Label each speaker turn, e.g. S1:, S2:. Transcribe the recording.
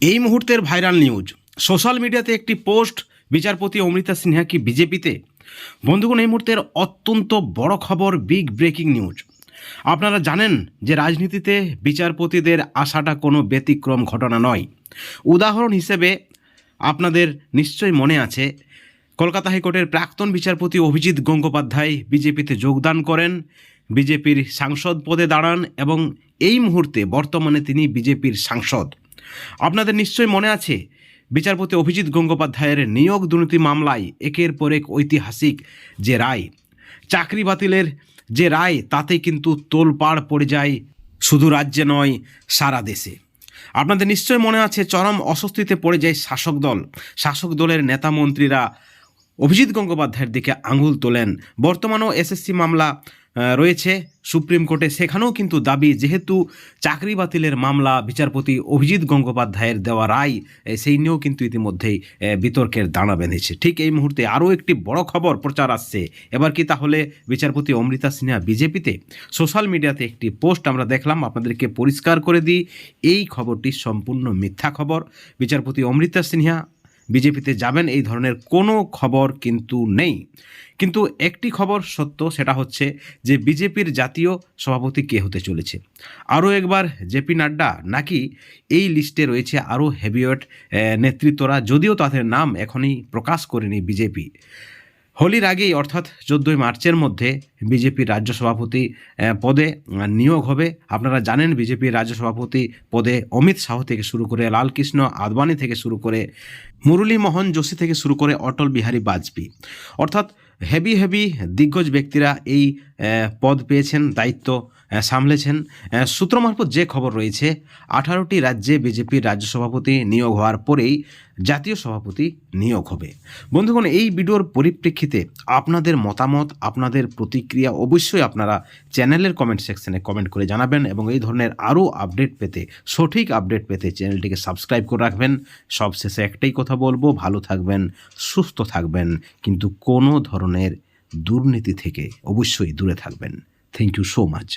S1: এই মুহূর্তের viral news. Social মিডিয়াতে একটি পোস্ট, বিচারপতি অমৃতা সিনহা কি বিজেপিতে? বন্ধুগণ, এই মুহূর্তের অত্যন্ত বড় খবর বিগ ব্রেকিং নিউজ আপনারা জানেন যে রাজনীতিতে বিচারপতিদের আসাটা কোনো ব্যতিক্রম ঘটনা নয়। উদাহরণ হিসেবে আপনাদের নিশ্চয়ই মনে আছে, কলকাতা হাইকোর্টের প্রাক্তন বিচারপতি অভিজিৎ গঙ্গোপাধ্যায় বিজেপিতে যোগদান করেন, বিজেপির সাংসদ পদে দাঁড়ান এবং এই মুহূর্তে বর্তমানে তিনি বিজেপির সাংসদ। আপনাদের নিশ্চয়ই মনে আছে, বিচারপতি অভিজিৎ গঙ্গোপাধ্যায়ের নিয়োগ দুর্নীতি মামলায় একের পর এক ঐতিহাসিক যে রায়। চাকরি বাতিলের যে রায় তাতে কিন্তু তোলপাড় পড়ে যায় শুধু রাজ্যে নয়, সারা দেশে। আপনাদের নিশ্চয় মনে আছে, চরম অস্বস্তিতে পড়ে যায় শাসক দল। শাসক দলের নেতা মন্ত্রীরা অভিজিৎ গঙ্গোপাধ্যায়ের দিকে আঙুল তোলেন। বর্তমানেও এসএসসি মামলা রয়েছে। সুপ্রিম কোর্টে সেখানেও কিন্তু দাবি, যেহেতু চাকরি বাতিলের মামলা বিচারপতি অভিজিৎ গঙ্গোপাধ্যায়ের দেওয়া রায় সেই নিয়েও কিন্তু ইতিমধ্যেই বিতর্কের দানা বেঁধেছে। ঠিক এই মুহূর্তে আরও একটি বড় খবর প্রচার আসছে। এবার কি তাহলে বিচারপতি অমৃতা সিনহা বিজেপিতে? সোশ্যাল মিডিয়াতে একটি পোস্ট আমরা দেখলাম, আপনাদেরকে পরিষ্কার করে দিই। এই খবরটি সম্পূর্ণ মিথ্যা খবর। বিচারপতি অমৃতা সিনহা বিজেপিতে যাবেন এই ধরনের কোনো খবর কিন্তু নেই। কিন্তু একটি খবর সত্য, সেটা হচ্ছে যে বিজেপির জাতীয় সভাপতি কে হতে চলেছে? আরও একবার জেপি নাড্ডা নাকি এই লিস্টে রয়েছে আরও হেভিওয়েট নেতৃত্বরা, যদিও তাদের নাম এখনই প্রকাশ করেনি বিজেপি। হোলির আগেই, অর্থাৎ চোদ্দোই মার্চের মধ্যে বিজেপির রাজ্য সভাপতি পদে নিয়োগ হবে। আপনারা জানেন বিজেপির রাজ্য সভাপতি পদে অমিত শাহ থেকে শুরু করে লালকৃষ্ণ আদবানি থেকে শুরু করে মুরলী মোহন যোশী থেকে শুরু করে অটল বিহারী বাজপেয়ী। অর্থাৎ হেভি হেভি দিগ্গজ ব্যক্তিরা এই পদ পেয়েছেন। দায়িত্ব সামলেছেন। সূত্র মারফত যে খবর রয়েছে, আঠারোটি রাজ্যে বিজেপির রাজ্য সভাপতি নিয়োগ হওয়ার পরেই জাতীয় সভাপতি নিয়োগ হবে। বন্ধুগণ, এই ভিডিওর পরিপ্রেক্ষিতে আপনাদের মতামত, আপনাদের প্রতিক্রিয়া অবশ্যই আপনারা চ্যানেলের কমেন্ট সেকশনে কমেন্ট করে জানাবেন এবং এই ধরনের আরও আপডেট পেতে, সঠিক আপডেট পেতে চ্যানেলটিকে সাবস্ক্রাইব করে রাখবেন। সবশেষে একটাই কথা বলব, ভালো থাকবেন, সুস্থ থাকবেন, কিন্তু কোনো ধরনের দুর্নীতি থেকে অবশ্যই দূরে থাকবেন। Thank you so much